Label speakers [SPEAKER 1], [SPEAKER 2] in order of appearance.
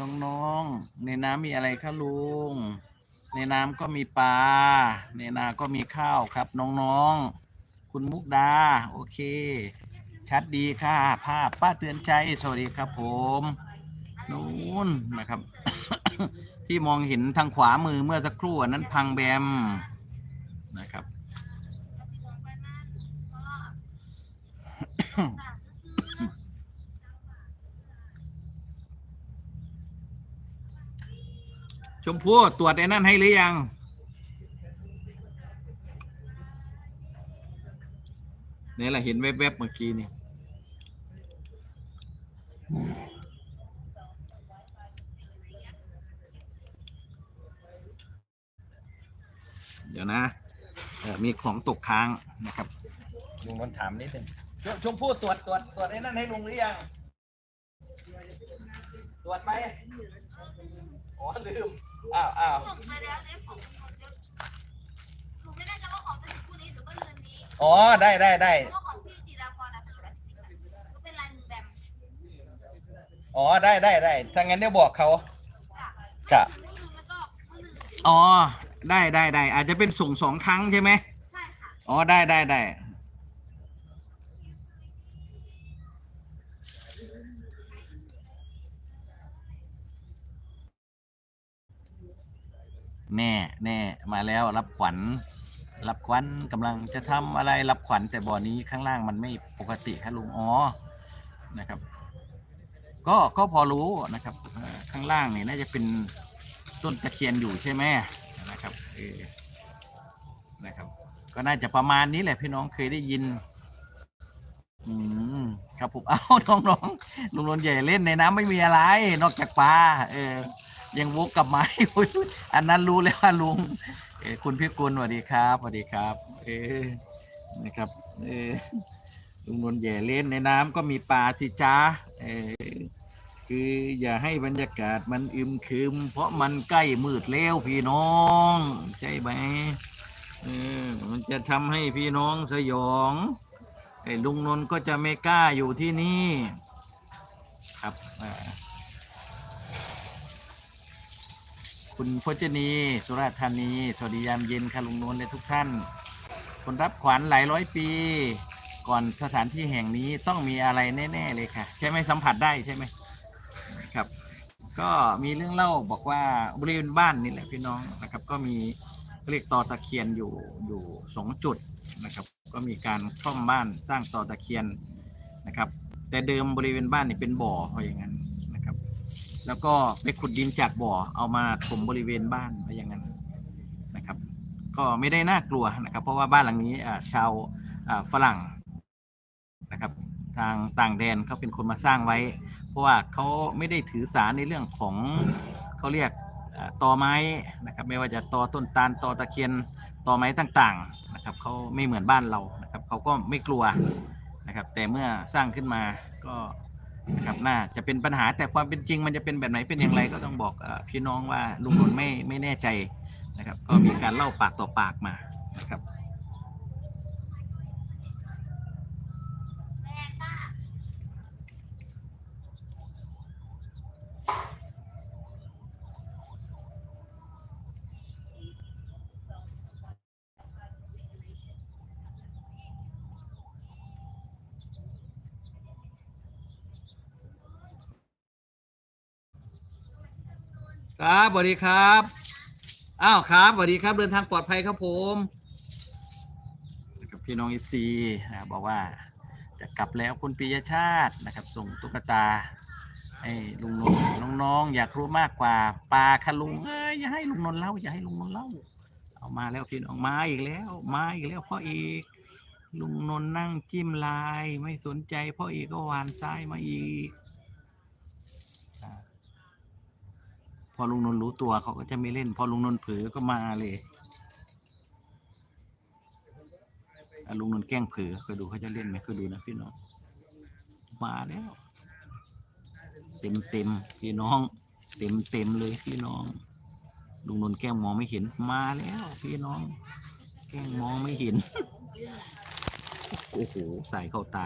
[SPEAKER 1] น้องๆ ในน้ำมีอะไรคะลุง ในน้ำก็มีปลา ในนาก็มีข้าวครับน้องๆ คุณมุกดา โอเค ชัดดีค่ะ ภาพป้าเตือนใจ สวัสดีครับผมนู้นนะครับ ที่มองเห็นทางขวามือเมื่อสักครู่นั้นพังแบมนะครับ ชมพู่ตรวจไอ้นั่นให้หรือยัง นี่แหละเห็นแวบๆเมื่อกี้นี่เดี๋ยวนะมีของตกค้างนะครับลุงนนถามนิดนึงชชมพู่ตรวจตรวจตรวจไอ้นั่นให้ลุงหรือยัง ตรวจไปอ๋อลืม อ้าวอ้าว
[SPEAKER 2] ส่งไปแล้วเนี่ยของหนูไม่แน่ใจว่าของเป็นคู่นี้หรือว่าเรือนนี้
[SPEAKER 1] อ๋อได้ได้ได้
[SPEAKER 2] เพราะว่าของพี่จิราพรนะเป็นแบบก็เป็นลายมือแบม
[SPEAKER 1] อ๋อได้ได้ได้ถ้างั้นเดี๋ยวบอกเขา
[SPEAKER 2] จ้ะ
[SPEAKER 1] จะ
[SPEAKER 2] เมื่อคืนแล้วก็เมื่อคืน
[SPEAKER 1] อ๋อได้ได้ได้อาจจะเป็นส่งสองครั้งใช่ไหม
[SPEAKER 2] ใช่ค่ะ
[SPEAKER 1] อ๋อได้ได้ได้ แน่แน่มาแล้วรับขวัญ รับขวัญกำลังจะทำอะไรรับขวัญแต่บ่อนี้ข้างล่างมันไม่ปกติครับลุงอ๋อนะครับ ก็ก็พอรู้นะครับข้างล่างนี่น่าจะเป็นต้นตะเคียนอยู่ใช่ไหมนะครับเออนะครับ ก็น่าจะประมาณนี้แหละพี่น้องเคยได้ยินอืมครับผมเอ้าน้องๆลุงนนใหญ่เล่นในน้ำไม่มีอะไร นอกจากปลาเออ ยังวกกลับมาอันนั้นรู้แล้วว่าลุงเอคุณพี่กุลสวัสดีครับสวัสดีครับ เออนะครับเออลุงนนท์ใหญ่เล่นในน้ำก็มีปลาสิจ้าเออคืออย่าให้บรรยากาศมันอึมครึม เพราะมันใกล้มืดแล้วพี่น้อง ใช่ไหมเออมันจะทำให้พี่น้องสยองไอ้ลุงนนท์ก็จะไม่กล้าอยู่ที่นี่ ครับอ่า คุณพจนี สุราษฎร์ธานี สวัสดียามเย็นค่ะลุงนวลและทุกท่าน คนรับขวัญหลายร้อยปี ก่อนสถานที่แห่งนี้ต้องมีอะไรแน่ ๆ เลยค่ะ ใช่ไหมสัมผัสได้ใช่ไหมครับ ก็มีเรื่องเล่าบอกว่าบริเวณบ้านนี่แหละพี่น้องนะครับ ก็มีเรียกตอตะเคียนอยู่อยู่สองจุดนะครับ ก็มีการซ่อมบ้านสร้างตอตะเคียนนะครับ แต่เดิมบริเวณบ้านนี่เป็นบ่อเพราะอย่างนั้น แล้วก็ไปขุดดินจากบ่อเอามาถมบริเวณบ้านไว้อย่างนั้นนะครับ ก็ไม่ได้น่ากลัวนะครับ เพราะว่าบ้านหลังนี้ชาวฝรั่งนะครับ ทางต่างแดนเขาเป็นคนมาสร้างไว้ เพราะว่าเขาไม่ได้ถือสารในเรื่องของเขาเรียกอ่าตอไม้นะครับ ไม่ว่าจะตอต้นตาลตอตะเคียนตอไม้ต่างๆนะครับเขาไม่เหมือนบ้านเรานะครับเขาก็ไม่กลัวนะครับ แต่เมื่อสร้างขึ้นมาก็ ครับน่าจะเป็นปัญหาแต่ความเป็นจริงมันจะเป็นแบบไหนเป็นอย่างไรก็ต้องบอกเออพี่น้องว่าลุงนนท์ไม่ไม่แน่ใจนะครับ ก็มีการเล่าปากต่อปากมานะครับ ครับสวัสดีครับ อ้าวครับสวัสดีครับ เดินทางปลอดภัยครับผมนะครับพี่น้องเอฟซีนะบอกว่าจะกลับแล้วคุณปิยชาตินะครับ ส่งตุ๊กตาให้ลุงนนท์น้องๆอยากรู้มากกว่าปลาคะลุงเอ้ยอย่าให้ลุงนนท์เล่าอย่าให้ลุงนนท์เล่าเอามาแล้วพี่น้องมาอีกแล้ว มาอีกแล้วพ่อเอกลุงนนท์นั่งจิ้มลาย ไม่สนใจพ่อเอกก็หวานซ้ายมาอีกอ่า พอลุงนนท์รู้ตัวเขาก็จะไม่เล่น พอลุงนนท์เผลอก็มาเลยลุงนนท์แกล้งเผลอเคยดูเขาจะเล่นไหมเคยดูนะพี่น้อง มาแล้ว เต็มเต็มพี่น้อง เต็มเต็มเลยพี่น้อง ลุงนนท์แกล้งมองไม่เห็นมาแล้วพี่น้อง แกล้งมองไม่เห็นโอ้โหใส่เข้าตา